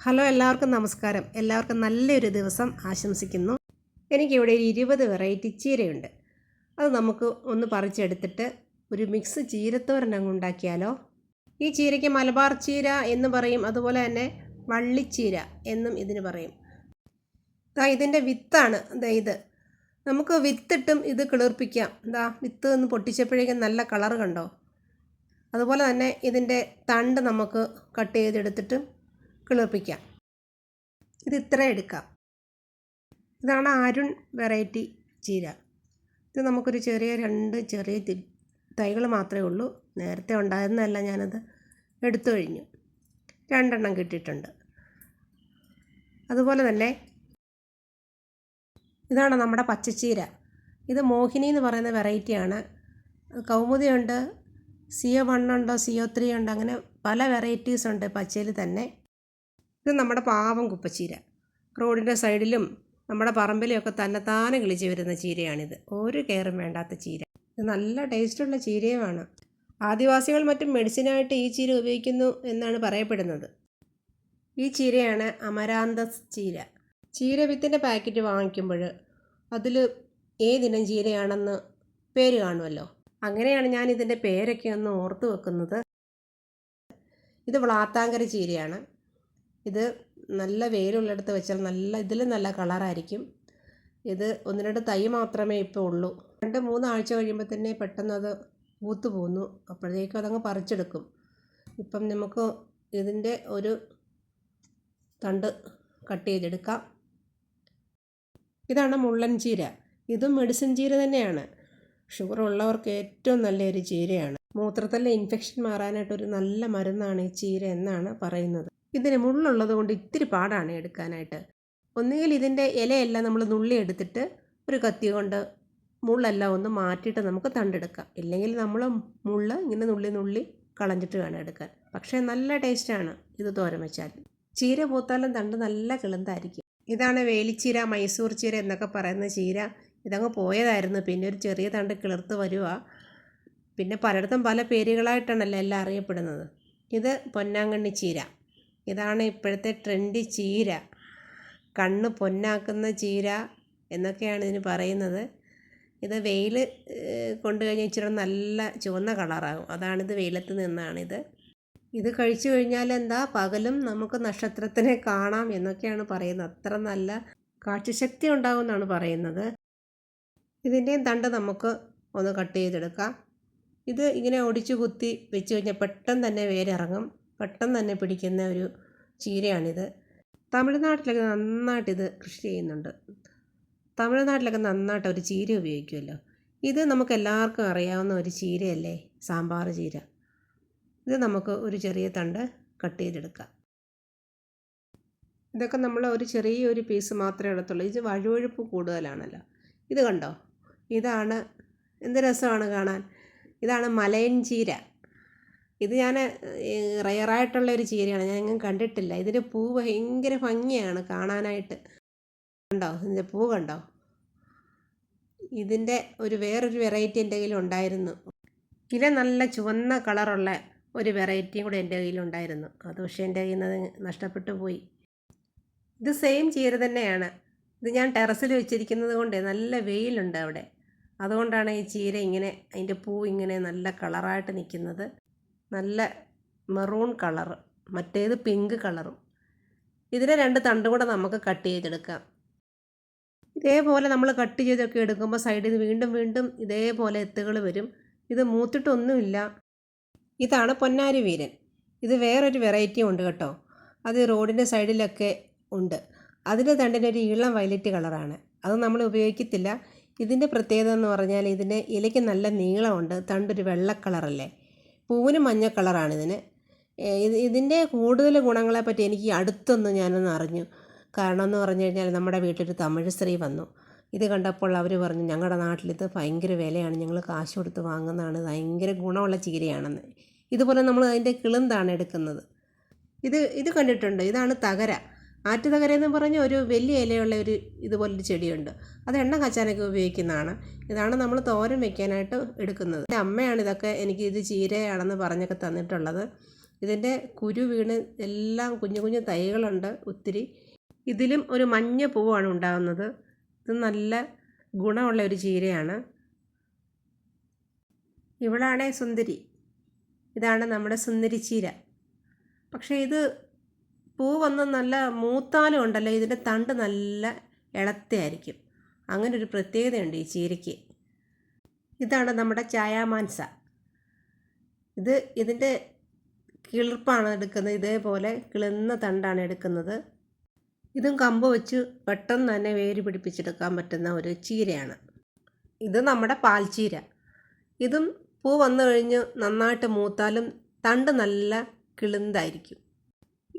Hello എല്ലാവർക്കും നമസ്കാരം. എല്ലാവർക്കും നല്ലൊരു ദിവസം ആശംസിക്കുന്നു. എനിക്കിവിടെ ഒരു ഇരുപത് വെറൈറ്റി ചീരയുണ്ട്. അത് നമുക്ക് ഒന്ന് പറിച്ചെടുത്തിട്ട് ഒരു മിക്സ് ചീരത്തോരനങ്ങ് ഉണ്ടാക്കിയാലോ? ഈ ചീരയ്ക്ക് മലബാർ ചീര എന്ന് പറയും അതുപോലെ തന്നെ വള്ളിച്ചീര എന്നും ഇതിന് പറയും. ദാ ഇതിന്റെ വിത്താണ്. ദാ ഇത്. നമുക്ക് വിത്തിട്ടും ഇത് കിളിർപ്പിക്കാം. ദാ വിത്ത് ഒന്ന് പൊട്ടിച്ചപ്പോഴേക്കും നല്ല കളർ കണ്ടോ? അതുപോലെ തന്നെ ഇതിന്റെ തണ്ട് നമുക്ക് കട്ട് ചെയ്തെടുത്തിട്ടും കിളിർപ്പിക്കാം. ഇത് ഇത്ര എടുക്കാം. ഇതാണ് അരുൺ വെറൈറ്റി ചീര. ഇത് നമുക്കൊരു ചെറിയ രണ്ട് ചെറിയ തൈകൾ മാത്രമേ ഉള്ളൂ. നേരത്തെ ഉണ്ടായിരുന്നതല്ല ഞാനത് എടുത്തു കഴിഞ്ഞു. രണ്ടെണ്ണം കിട്ടിയിട്ടുണ്ട്. അതുപോലെ തന്നെ ഇതാണ് നമ്മുടെ പച്ചച്ചീര. ഇത് മോഹിനി എന്ന് പറയുന്ന വെറൈറ്റിയാണ് കൗമുദിയുണ്ട് സിഒ വൺ ഉണ്ട് സിഒ ത്രീ ഉണ്ട് അങ്ങനെ പല വെറൈറ്റീസ് ഉണ്ട് പച്ചയിൽ തന്നെ. ഇത് നമ്മുടെ പാവം കുപ്പച്ചീര. റോഡിന്റെ സൈഡിലും നമ്മുടെ പറമ്പിലെയൊക്കെ തന്നെത്താനെ കിളിച്ച് വരുന്ന ചീരയാണിത്. ഒരു കെയറും വേണ്ടാത്ത ചീര. ഇത് നല്ല ടേസ്റ്റുള്ള ചീരയുമാണ്. ആദിവാസികൾ മറ്റും മെഡിസിനായിട്ട് ഈ ചീര ഉപയോഗിക്കുന്നു എന്നാണ് പറയപ്പെടുന്നത്. ഈ ചീരയാണ് അമരാന്തസ് ചീര. ചീര വിത്തിന്റെ പാക്കറ്റ് വാങ്ങിക്കുമ്പോൾ അതിൽ ഏതിനം ചീരയാണെന്ന് പേര് കാണുമല്ലോ. അങ്ങനെയാണ് ഞാൻ ഇതിന്റെ പേരൊക്കെ ഒന്ന് ഓർത്ത് വെക്കുന്നത്. ഇത് വ്ളാത്താങ്കര ചീരയാണ്. ഇത് നല്ല വേരുള്ളിടത്ത് വെച്ചാൽ നല്ല ഇതിൽ നല്ല കളറായിരിക്കും. ഇത് ഒന്ന് രണ്ട് തൈ മാത്രമേ ഇപ്പോൾ ഉള്ളൂ. രണ്ട് മൂന്ന് ആഴ്ച കഴിയുമ്പോൾ തന്നെ പെട്ടെന്ന് അത് പൂത്ത് പോകുന്നു അപ്പോഴേക്കും അതങ്ങ് പറിച്ചെടുക്കും. ഇപ്പം നമുക്ക് ഇതിന്റെ ഒരു തണ്ട് കട്ട് ചെയ്തെടുക്കാം. ഇതാണ് മുള്ളൻ ചീര. ഇതും മെഡിസിൻ ചീര തന്നെയാണ്. ഷുഗർ ഉള്ളവർക്ക് ഏറ്റവും നല്ലൊരു ചീരയാണ്. മൂത്രത്തിലെ ഇൻഫെക്ഷൻ മാറാനായിട്ടൊരു നല്ല മരുന്നാണ് ഈ ചീര എന്നാണ് പറയുന്നത്. ഇതിന് മുള്ളുള്ളത് കൊണ്ട് ഇത്തിരി പാടാണ് എടുക്കാനായിട്ട്. ഒന്നുകിൽ ഇതിന്റെ ഇലയെല്ലാം നമ്മൾ നുള്ളി എടുത്തിട്ട് ഒരു കത്തി കൊണ്ട് മുള്ളെല്ലാം ഒന്ന് മാറ്റിയിട്ട് നമുക്ക് തണ്ടെടുക്കാം. ഇല്ലെങ്കിൽ നമ്മൾ മുള്ള് ഇങ്ങനെ നുള്ളി നുള്ളി കളഞ്ഞിട്ട് വേണം എടുക്കാൻ. പക്ഷേ നല്ല ടേസ്റ്റാണ് ഇത് തോരൻ വെച്ചാൽ. ചീര പൂത്താലും തണ്ട് നല്ല കിളുന്തായിരിക്കും ഇതാണ് വേലിച്ചീര മൈസൂർ ചീര എന്നൊക്കെ പറയുന്ന ചീര. ഇതങ്ങ് പോയതായിരുന്നു. പിന്നെ ഒരു ചെറിയ തണ്ട് കിളിർത്ത് വരുക പിന്നെ പലയിടത്തും പല പേരുകളായിട്ടാണല്ലോ എല്ലാം അറിയപ്പെടുന്നത്. ഇത് പൊന്നാങ്കണ്ണി ചീര. ഇതാണ് ഇപ്പോഴത്തെ ട്രെൻഡ് ചീര. കണ്ണ് പൊന്നാക്കുന്ന ചീര എന്നൊക്കെയാണ് ഇതിന് പറയുന്നത്. ഇത് വെയിൽ കൊണ്ടു കഴിഞ്ഞാൽ ഇച്ചിരി നല്ല ചുവന്ന കളറാകും. അതാണിത് വെയിലത്ത് നിന്നാണിത്. ഇത് കഴിച്ചു കഴിഞ്ഞാൽ എന്താ? പകലും നമുക്ക് നക്ഷത്രത്തിനെ കാണാം എന്നൊക്കെയാണ് പറയുന്നത്. അത്ര നല്ല കാഴ്ചശക്തി ഉണ്ടാകും എന്നാണ് പറയുന്നത്. ഇതിന്റെയും തണ്ട് നമുക്ക് ഒന്ന് കട്ട് ചെയ്തെടുക്കാം. ഇത് ഇങ്ങനെ ഒടിച്ചു കുത്തി വെച്ച് കഴിഞ്ഞാൽ പെട്ടെന്ന് തന്നെ വേരിറങ്ങും. പെട്ടെന്ന് തന്നെ പിടിക്കുന്ന ഒരു ചീരയാണിത്. തമിഴ്നാട്ടിലൊക്കെ നന്നായിട്ട് ഇത് കൃഷി ചെയ്യുന്നുണ്ട്. തമിഴ്നാട്ടിലൊക്കെ നന്നായിട്ട് ഒരു ചീര ഉപയോഗിക്കുമല്ലോ ഇത് നമുക്ക് എല്ലാവർക്കും അറിയാവുന്ന ഒരു ചീരയല്ലേ? സാമ്പാർ ചീര. ഇത് നമുക്ക് ഒരു ചെറിയ തണ്ട് കട്ട് ചെയ്തെടുക്കാം. ഇതൊക്കെ നമ്മൾ ഒരു ചെറിയ ഒരു പീസ് മാത്രമേ എടുത്തുള്ളൂ ഇത് വഴുവഴുപ്പ് കൂടുതലാണല്ലോ. ഇത് കണ്ടോ? ഇതാണ് എന്ത് രസമാണ് കാണാൻ? ഇതാണ് മലയൻ ചീര. ഇത് ഞാൻ റയറായിട്ടുള്ള ഒരു ചീരയാണ്. ഞാൻ എങ്ങും കണ്ടിട്ടില്ല. ഇതിന്റെ പൂ ഭയങ്കര ഭംഗിയാണ് കാണാനായിട്ട്. കണ്ടോ? ഇതിന്റെ പൂ കണ്ടോ? ഇതിന്റെ ഒരു വേറൊരു വെറൈറ്റി എന്റെ കയ്യിൽ ഉണ്ടായിരുന്നു. ഇല നല്ല ചുവന്ന കളറുള്ള ഒരു വെറൈറ്റിയും കൂടെ എന്റെ കയ്യിലുണ്ടായിരുന്നു അത് പക്ഷേ എന്റെ കയ്യിൽ നിന്ന് നഷ്ടപ്പെട്ടു പോയി. ഇത് സെയിം ചീര തന്നെയാണ്. ഇത് ഞാൻ ടെറസിൽ വെച്ചിരിക്കുന്നത് കൊണ്ട് നല്ല വെയിലുണ്ട് അവിടെ. അതുകൊണ്ടാണ് ഈ ചീര ഇങ്ങനെ അതിന്റെ പൂ ഇങ്ങനെ നല്ല കളറായിട്ട് നിൽക്കുന്നത്. നല്ല മെറൂൺ കളറ് മറ്റേത് പിങ്ക് കളറും ഇതിനെ രണ്ട് തണ്ടും കൂടെ നമുക്ക് കട്ട് ചെയ്തെടുക്കാം. ഇതേപോലെ നമ്മൾ കട്ട് ചെയ്തൊക്കെ എടുക്കുമ്പോൾ സൈഡിൽ നിന്ന് വീണ്ടും വീണ്ടും ഇതേപോലെ എത്തുകൾ വരും. ഇത് മൂത്തിട്ടൊന്നുമില്ല. ഇതാണ് പൊന്നാരി വീരൻ. ഇത് വേറൊരു വെറൈറ്റി ഉണ്ട് കേട്ടോ. അത് റോഡിന്റെ സൈഡിലൊക്കെ ഉണ്ട്. അതിന്റെ തണ്ടിനൊരു ഇളം വയലറ്റ് കളറാണ് അത് നമ്മൾ ഉപയോഗിക്കത്തില്ല. ഇതിന്റെ പ്രത്യേകത എന്ന് പറഞ്ഞാൽ ഇതിന്റെ ഇലയ്ക്ക് നല്ല നീളമുണ്ട്. തണ്ടൊരു വെള്ള കളറല്ലേ പൂവിന് മഞ്ഞ കളറാണ് ഇതിന്. ഇത് ഇതിന്റെ കൂടുതൽ ഗുണങ്ങളെപ്പറ്റി എനിക്ക് അടുത്തൊന്ന് ഞാനൊന്ന് അറിഞ്ഞു. കാരണം എന്ന് പറഞ്ഞു കഴിഞ്ഞാൽ നമ്മുടെ വീട്ടിലൊരു തമിഴ് സ്ത്രീ വന്നു. ഇത് കണ്ടപ്പോൾ അവർ പറഞ്ഞു ഞങ്ങളുടെ നാട്ടിലിത് ഭയങ്കര വിലയാണ്. ഞങ്ങൾ കാശ് കൊടുത്ത് വാങ്ങുന്നതാണ്. ഭയങ്കര ഗുണമുള്ള ചീരയാണെന്ന്. ഇതുപോലെ നമ്മൾ അതിന്റെ കിളുന്താണ് എടുക്കുന്നത്. ഇത് ഇത് കണ്ടിട്ടുണ്ട്. ഇതാണ് തകര. ആറ്റുതകര എന്ന് പറഞ്ഞ ഒരു വലിയ ഇലയുള്ള ഒരു ഇതുപോലൊരു ചെടിയുണ്ട്. അത് എണ്ണ കാച്ചാനൊക്കെ ഉപയോഗിക്കുന്നതാണ്. ഇതാണ് നമ്മൾ തോരൻ വെക്കാനായിട്ട് എടുക്കുന്നത്. എന്റെ അമ്മയാണ് ഇതൊക്കെ എനിക്ക് ഇത് ചീരയാണെന്ന് പറഞ്ഞൊക്കെ തന്നിട്ടുള്ളത്. ഇതിന്റെ കുരു വീണ് എല്ലാം കുഞ്ഞു കുഞ്ഞു തൈകളുണ്ട് ഒത്തിരി. ഇതിലും ഒരു മഞ്ഞ പൂവാണ് ഉണ്ടാകുന്നത് ഇത് നല്ല ഗുണമുള്ള ഒരു ചീരയാണ്. ഇവളാണേ സുന്ദരി. ഇതാണ് നമ്മുടെ സുന്ദരി ചീര. പക്ഷേ ഇത് പൂ വന്ന് നല്ല മൂത്താലും ഉണ്ടല്ലോ ഇതിന്റെ തണ്ട് നല്ല ഇളത്തയായിരിക്കും. അങ്ങനെ ഒരു പ്രത്യേകതയുണ്ട് ഈ ചീരയ്ക്ക്. ഇതാണ് നമ്മുടെ ചായാമാൻസ. ഇത് ഇതിന്റെ കിളിർപ്പാണ് എടുക്കുന്നത് ഇതേപോലെ കിളുന്ന തണ്ടാണ് എടുക്കുന്നത്. ഇതും കമ്പ് വെച്ച് പെട്ടെന്ന് തന്നെ വേര് പിടിപ്പിച്ചെടുക്കാൻ പറ്റുന്ന ഒരു ചീരയാണ്. ഇത് നമ്മുടെ പാൽച്ചീര. ഇതും പൂ വന്നു കഴിഞ്ഞ് നന്നായിട്ട് മൂത്താലും തണ്ട് നല്ല കിളുന്തായിരിക്കും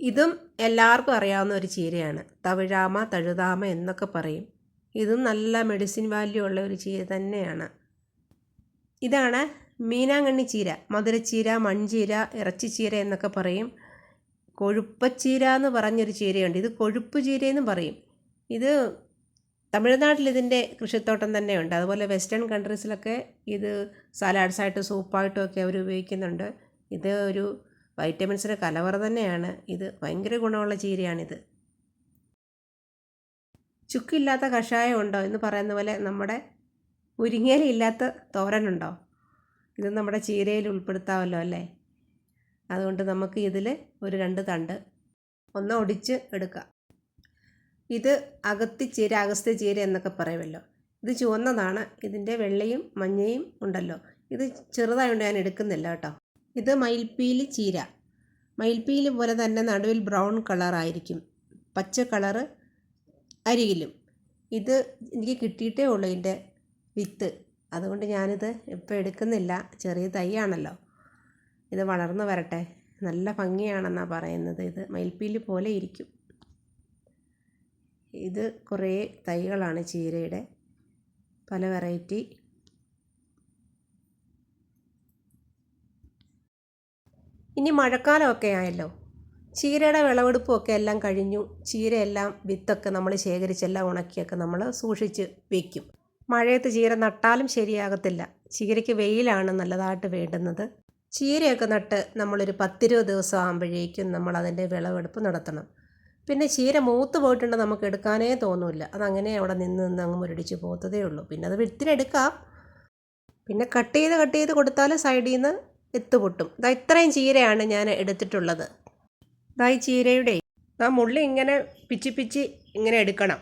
ഇതും എല്ലാവർക്കും അറിയാവുന്ന ഒരു ചീരയാണ്. തവിഴാമ തഴുതാമ എന്നൊക്കെ പറയും. ഇതും നല്ല മെഡിസിൻ വാല്യൂ ഉള്ള ഒരു ചീര തന്നെയാണ്. ഇതാണ് മീനാങ്കണ്ണി ചീര. മധുരച്ചീര മൺചീര ഇറച്ചിച്ചീര എന്നൊക്കെ പറയും. കൊഴുപ്പച്ചീര എന്ന് പറഞ്ഞൊരു ചീരയുണ്ട്. ഇത് കൊഴുപ്പ് ചീരയെന്ന് പറയും. ഇത് തമിഴ്നാട്ടിൽ ഇതിന്റെ കൃഷിത്തോട്ടം തന്നെയുണ്ട്. അതുപോലെ വെസ്റ്റേൺ കൺട്രീസിലൊക്കെ ഇത് സലാഡ്സായിട്ട് സൂപ്പായിട്ടും ഒക്കെ അവർ ഉപയോഗിക്കുന്നുണ്ട്. ഇത് ഒരു വൈറ്റമിൻസിന്റെ കലവറ തന്നെയാണ്. ഇത് ഭയങ്കര ഗുണമുള്ള ചീരയാണിത്. ചുക്കില്ലാത്ത കഷായം ഉണ്ടോ എന്ന് പറയുന്ന പോലെ നമ്മുടെ മുരിങ്ങയില ഇല്ലാത്ത തോരനുണ്ടോ ഇത് നമ്മുടെ ചീരയിൽ ഉൾപ്പെടുത്താമല്ലോ അല്ലേ? അതുകൊണ്ട് നമുക്ക് ഇതിൽ ഒരു രണ്ട് തണ്ട് ഒന്ന് ഒടിച്ച് എടുക്കാം. ഇത് അകത്തി ചീര അഗസ്ത്യ ചീര എന്നൊക്കെ പറയുമല്ലോ. ഇത് ചുവന്നതാണ്. ഇതിന്റെ വെള്ളയും മഞ്ഞയും ഉണ്ടല്ലോ. ഇത് ചെറുതായതുകൊണ്ട് ഞാൻ എടുക്കുന്നില്ല കേട്ടോ. ഇത് മയിൽപ്പീലി ചീര. മയിൽപ്പീലി പോലെ തന്നെ നടുവിൽ ബ്രൗൺ കളറായിരിക്കും പച്ച കളറ് അരികിലും. ഇത് എനിക്ക് കിട്ടിയിട്ടേ ഉള്ളൂ ഇതിന്റെ വിത്ത്. അതുകൊണ്ട് ഞാനിത് ഇപ്പോൾ എടുക്കുന്നില്ല. ചെറിയ തൈയാണല്ലോ. ഇത് വളർന്നു വരട്ടെ. നല്ല ഭംഗിയാണെന്നാണ് പറയുന്നത് ഇത്. മയിൽപ്പീലി പോലെ ഇരിക്കും. ഇത് കുറേ തൈകളാണ് ചീരയുടെ. പല വെറൈറ്റി ഇനി മഴക്കാലമൊക്കെ ആയല്ലോ. ചീരയുടെ വിളവെടുപ്പുമൊക്കെ എല്ലാം കഴിഞ്ഞു. ചീരയെല്ലാം വിത്തൊക്കെ നമ്മൾ ശേഖരിച്ചെല്ലാം ഉണക്കിയൊക്കെ നമ്മൾ സൂക്ഷിച്ച് വയ്ക്കും മഴയത്ത് ചീര നട്ടാലും ശരിയാകത്തില്ല. ചീരയ്ക്ക് വെയിലാണ് നല്ലതായിട്ട് വേണ്ടുന്നത്. ചീരയൊക്കെ നട്ട് നമ്മളൊരു പത്തിരുപത് ദിവസം ആകുമ്പോഴേക്കും നമ്മൾ അതിന്റെ വിളവെടുപ്പ് നടത്തണം. പിന്നെ ചീര മൂത്ത് പോയിട്ടുണ്ട് നമുക്ക് എടുക്കാനേ തോന്നില്ല. അതങ്ങനെ അവിടെ നിന്ന് നിന്ന് അങ്ങ് മുരടിച്ച് പോകത്തതേ ഉള്ളൂ. പിന്നെ അത് വിത്തിനെടുക്കാം. പിന്നെ കട്ട് ചെയ്ത് കട്ട് ചെയ്ത് കൊടുത്താൽ സൈഡിൽ നിന്ന് വിത്ത് പൊട്ടും ഇതാ ഇത്രയും ചീരയാണ് ഞാൻ എടുത്തിട്ടുള്ളത്. ഇതാ ഈ ചീരയുടെ ആ മുള്ളി ഇങ്ങനെ പിച്ചി പിച്ചി ഇങ്ങനെ എടുക്കണം.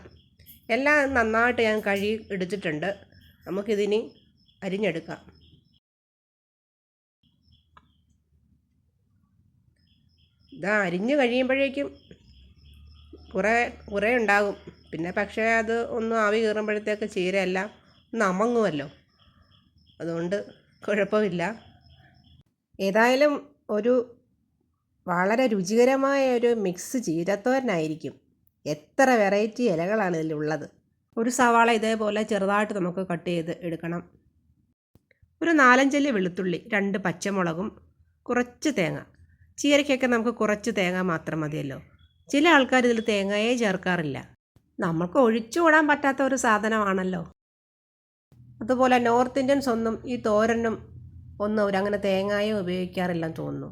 എല്ലാം നന്നായിട്ട് ഞാൻ കഴുകി എടുത്തിട്ടുണ്ട്. നമുക്കിതിനി അരിഞ്ഞെടുക്കാം. ഇതാ അരിഞ്ഞ് കഴിയുമ്പോഴേക്കും കുറേ കുറേ ഉണ്ടാകും. പിന്നെ പക്ഷേ അത് ഒന്ന് ആവി കയറുമ്പോഴത്തേക്ക് ചീരയെല്ലാം ഒന്ന് അമങ്ങുമല്ലോ. അതുകൊണ്ട് കുഴപ്പമില്ല. ഏതായാലും ഒരു വളരെ രുചികരമായ ഒരു മിക്സ് ചീരത്തോരനായിരിക്കും. എത്ര വെറൈറ്റി ഇലകളാണ് ഇതിലുള്ളത്. ഒരു സവാള ഇതേപോലെ ചെറുതായിട്ട് നമുക്ക് കട്ട് ചെയ്ത് എടുക്കണം. ഒരു നാലഞ്ചല്ലി വെളുത്തുള്ളി രണ്ട് പച്ചമുളകും കുറച്ച് തേങ്ങ. ചീരയ്ക്കൊക്കെ നമുക്ക് കുറച്ച് തേങ്ങ മാത്രം മതിയല്ലോ. ചില ആൾക്കാർ ഇതിൽ തേങ്ങയെ ചേർക്കാറില്ല. നമുക്ക് ഒഴിച്ചുകൂടാൻ പറ്റാത്ത ഒരു സാധനമാണല്ലോ. അതുപോലെ നോർത്ത് ഇന്ത്യൻസ് ഒന്നും ഈ തോരനും ഒന്നും അവരങ്ങനെ തേങ്ങായും ഉപയോഗിക്കാറില്ലെന്ന് തോന്നുന്നു.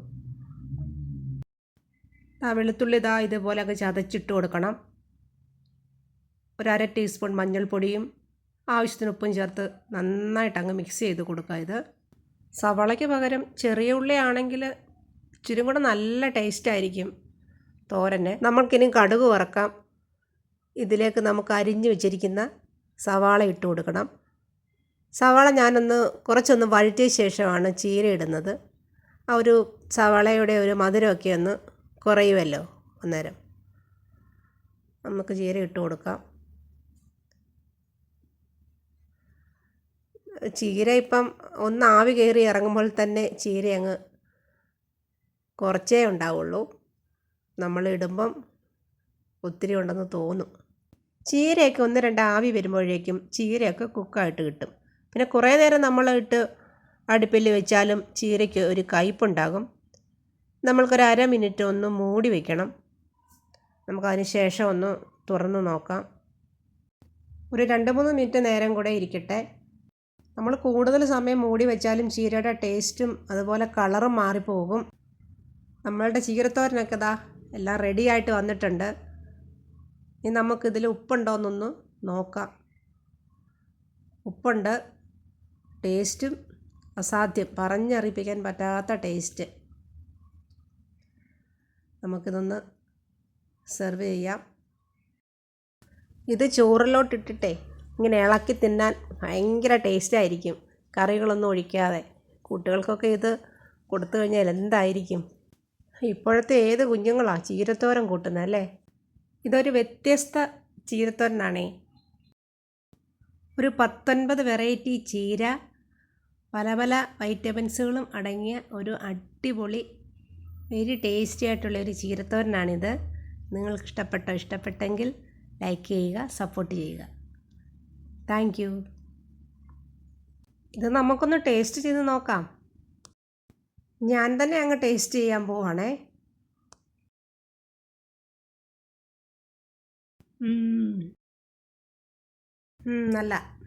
ആ വെളുത്തുള്ളി ഇതാ ഇതുപോലെയൊക്കെ ചതച്ചിട്ട് കൊടുക്കണം. ഒരര ടീസ്പൂൺ മഞ്ഞൾപ്പൊടിയും ആവശ്യത്തിന് ഉപ്പും ചേർത്ത് നന്നായിട്ട് അങ്ങ് മിക്സ് ചെയ്ത് കൊടുക്കുക ഇത്. സവളയ്ക്ക് പകരം ചെറിയ ഉള്ളിയാണെങ്കിൽ ഇച്ചിരി കൂടെ നല്ല ടേസ്റ്റ് ആയിരിക്കും തോരന്. നമ്മൾക്കിനി കടുക് വറക്കാം. ഇതിലേക്ക് നമുക്ക് അരിഞ്ഞു വെച്ചിരിക്കുന്ന സവാള ഇട്ട് കൊടുക്കണം. സവാള ഞാനൊന്ന് കുറച്ചൊന്ന് വഴറ്റിയ ശേഷമാണ് ചീര ഇടുന്നത്. ആ ഒരു സവാളയുടെ ഒരു മധുരമൊക്കെ ഒന്ന് കുറയുമല്ലോ അന്നേരം. നമുക്ക് ചീര ഇട്ട് കൊടുക്കാം. ചീര ഇപ്പം ഒന്ന് ആവി കയറി ഇറങ്ങുമ്പോൾ തന്നെ ചീര അങ്ങ് കുറച്ചേ ഉണ്ടാവുള്ളൂ. നമ്മൾ ഇടുമ്പം ഒത്തിരി ഉണ്ടെന്ന് തോന്നും. ചീരയൊക്കെ ഒന്ന് രണ്ട് ആവി വരുമ്പോഴേക്കും ചീരയൊക്കെ കുക്കായിട്ട് കിട്ടും. പിന്നെ കുറേ നേരം നമ്മൾ ഇട്ട് അടുപ്പിൽ വെച്ചാലും ചീരയ്ക്ക് ഒരു കയ്പുണ്ടാകും. നമ്മൾക്കൊരു അര മിനിറ്റ് ഒന്ന് മൂടി വയ്ക്കണം നമുക്കതിന് ശേഷം ഒന്ന് തുറന്ന് നോക്കാം. ഒരു രണ്ട് മൂന്ന് മിനിറ്റ് നേരം കൂടെ ഇരിക്കട്ടെ. നമ്മൾ കൂടുതൽ സമയം മൂടി വെച്ചാലും ചീരയുടെ ടേസ്റ്റും അതുപോലെ കളറും മാറിപ്പോകും. നമ്മളുടെ ചീരത്തോരനൊക്കെ ഇതാ എല്ലാം റെഡി ആയിട്ട് വന്നിട്ടുണ്ട്. ഇനി നമുക്കിതിൽ ഉപ്പുണ്ടോയെന്നൊന്ന് നോക്കാം. ഉപ്പുണ്ട്. ടേസ്റ്റും അസാധ്യം. പറഞ്ഞറിയിപ്പിക്കാൻ പറ്റാത്ത ടേസ്റ്റ്. നമുക്കിതൊന്ന് സെർവ് ചെയ്യാം. ഇത് ചോറിലോട്ടിട്ടിട്ടേ ഇങ്ങനെ ഇളക്കി തിന്നാൻ ഭയങ്കര ടേസ്റ്റായിരിക്കും. കറികളൊന്നും ഒഴിക്കാതെ. കുട്ടികൾക്കൊക്കെ ഇത് കൊടുത്തു കഴിഞ്ഞാൽ എന്തായിരിക്കും? ഇപ്പോഴത്തെ ഏത് കുഞ്ഞുങ്ങളാണ് ചീരത്തോരൻ കൂട്ടുന്നത് അല്ലേ? ഇതൊരു വ്യത്യസ്ത ചീരത്തോരനാണേ. ഒരു പത്തൊൻപത് വെറൈറ്റി ചീര പല പല വൈറ്റമിൻസുകളും അടങ്ങിയ ഒരു അടിപൊളി വെരി ടേസ്റ്റി ആയിട്ടുള്ള ഒരു ചീരത്തോരനാണിത്. നിങ്ങൾക്ക് ഇഷ്ടപ്പെട്ടോ ഇഷ്ടപ്പെട്ടെങ്കിൽ ലൈക്ക് ചെയ്യുക സപ്പോർട്ട് ചെയ്യുക. Thank you. ഇത് നമുക്കൊന്ന് ടേസ്റ്റ് ചെയ്ത് നോക്കാം. ഞാൻ തന്നെ അങ്ങ് ടേസ്റ്റ് ചെയ്യാൻ പോവാണേ. നല്ല.